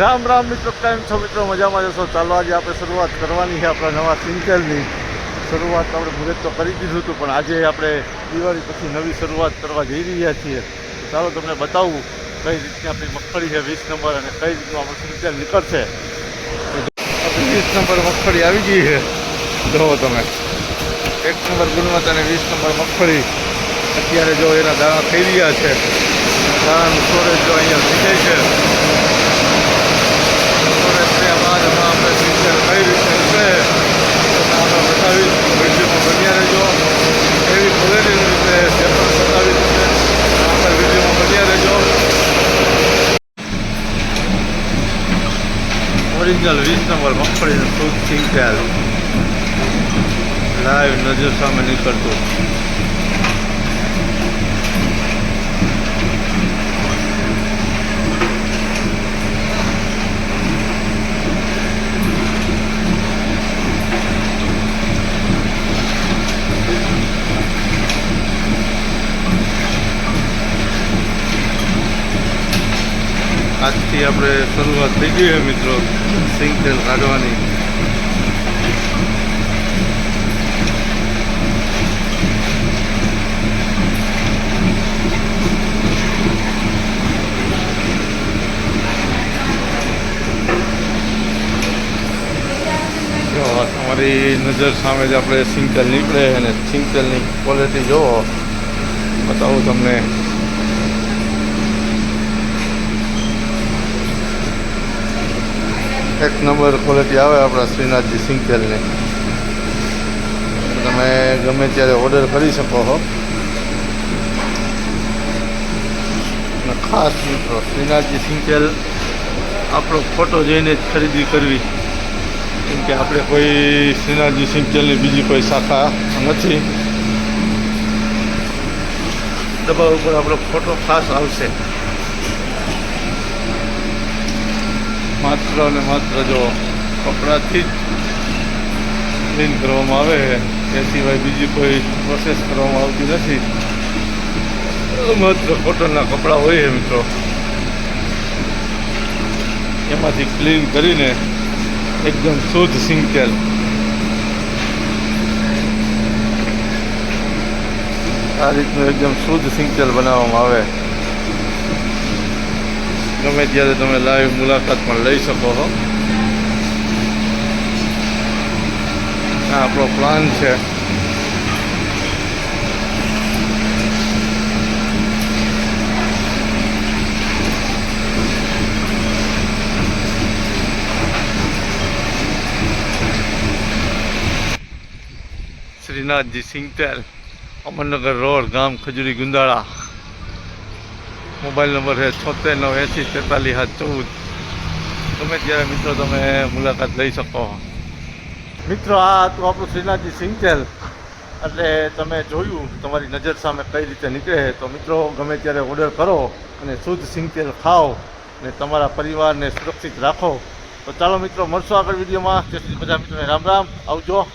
રામ રામ મિત્રો, કેમ છો મિત્રો? મજામાં જશો? ચાલો આજે આપણે શરૂઆત કરવાની છે આપણા નવા સિંગલની. શરૂઆત આપણે મુહૂર્ત તો કરી દીધું હતું, પણ આજે આપણે દિવાળી પછી નવી શરૂઆત કરવા જઈ રહ્યા છીએ. ચાલો તમને બતાવું કઈ રીતની આપણી મગફળી છે, વીસ નંબર અને કઈ રીતનું આપણું સિંગલ નીકળશે. વીસ નંબર મગફળી આવી ગઈ છે. જુઓ તમે. એક નંબર ગુણવત્તા અને વીસ નંબર મગફળી. અત્યારે જો એના દાણા થઈ રહ્યા છે, દાણાનું સ્ટોરેજ જો અહીંયા થઈ છે સ્ટોરેજ બાદ એમાં આપણે સિંગલ કઈ રીતે નીકળે તો આપણે બતાવીશ વિડીયોમાં બન્યા રહેજો એવી ક્વોલિટીની રીતે જે પણ બતાવીશ તમને આપણે વિડીયોમાં બન્યા રહેજો ઓરિજિનલ વીસ નંબર મગફળીનું શુદ્ધ સિંગલ લાઈવ નજર સામે નીકળતું આજથી આપણે શરૂઆત થઈ ગઈ છે મિત્રો સિંગ તેલ કાઢવાની તમારી નજર સામે જ આપણે સિંગલ નીકળે અને સિંગલની ક્વોલિટી જોવો બતાવું તમને. એક નંબર ક્વોલિટી આવે આપણા શ્રીનાથજી સિંગતેલની. તમે ગમે ત્યારે ઓર્ડર કરી શકો છો અને ખાસ મિત્રો, શ્રીનાથજી સિંગતેલ આપણો ફોટો જોઈને જ ખરીદી કરવી. કેમ કે આપણે કોઈ શ્રીનાથજી સિંગતેલની બીજી કોઈ શાખા નથી. ડબ્બા ઉપર આપણો ફોટો ખાસ આવશે. માત્ર અને માત્ર જો કપડાથી જ ક્લીન કરવામાં આવે, એ સિવાય બીજી કોઈ પ્રોસેસ કરવામાં આવતી નથી. માત્ર કોટનના કપડાં હોય મિત્રો. એમાંથી ક્લીન કરીને એકદમ શુદ્ધ સિંકેલ આ રીતનું એકદમ શુદ્ધ સિંકેલ બનાવવામાં આવે. ગમે ત્યારે તમે લાઈવ મુલાકાત પણ લઈ શકો છો. આ આપણો પ્લાન છે. શ્રીનાથજી સિંગતેલ, અમરનગર રોડ, ગામ ખજૂરી ગુંદાળા. મોબાઈલ નંબર છે છોતેર નવ એંસી તેતાલીસ હાથ ચૌદ. ગમે ત્યારે મિત્રો તમે મુલાકાત લઈ શકો. મિત્રો, આ હતું આપણું શ્રીનાથજી સિંગતેલ. એટલે તમે જોયું તમારી નજર સામે કઈ રીતે નીકળે તો મિત્રો, ગમે ત્યારે ઓર્ડર કરો અને શુદ્ધ સિંગતેલ ખાઓ અને તમારા પરિવારને સુરક્ષિત રાખો. તો ચાલો મિત્રો, મળશો આગળ વિડીયોમાં. તેથી બધા મિત્રોને રામ રામ. આવજો.